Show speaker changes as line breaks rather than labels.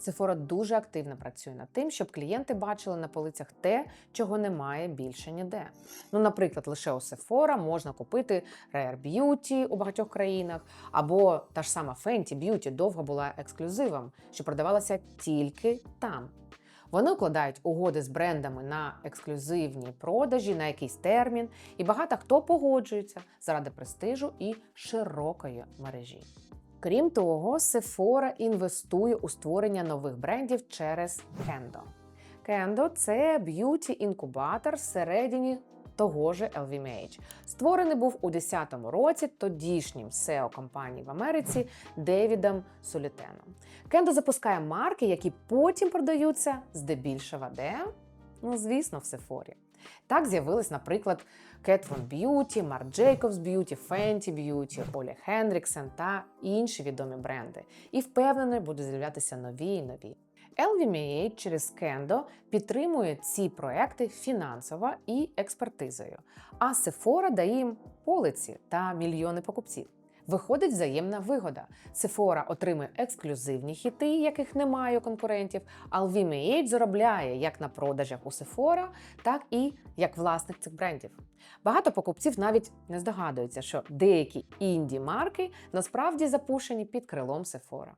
Sephora дуже активно працює над тим, щоб клієнти бачили на полицях те, чого немає більше ніде. Ну, наприклад, лише у Sephora можна купити Rare Beauty у багатьох країнах, або та ж сама Fenty Beauty довго була ексклюзивом, що продавалася тільки там. Вони укладають угоди з брендами на ексклюзивні продажі на якийсь термін, і багато хто погоджується заради престижу і широкої мережі. Крім того, Sephora інвестує у створення нових брендів через Kendo. Kendo – це б'юті-інкубатор всередині того же LVMH. Створений був у 2010 році тодішнім SEO компанії в Америці Девідом Солітеном. Кендо запускає марки, які потім продаються здебільшого де? Ну, звісно, в Сефорі. Так з'явились, наприклад, Von Beauty, Marc Jacobs Beauty, Fenty Beauty, Олі Хендріксен та інші відомі бренди. І впевнено, будуть з'являтися нові і нові. LVMH через Kendo підтримує ці проекти фінансово і експертизою, а Sephora дає їм полиці та мільйони покупців. Виходить взаємна вигода. Sephora отримує ексклюзивні хіти, яких немає у конкурентів, а LVMH заробляє як на продажах у Sephora, так і як власник цих брендів. Багато покупців навіть не здогадуються, що деякі інді марки насправді запущені під крилом Sephora.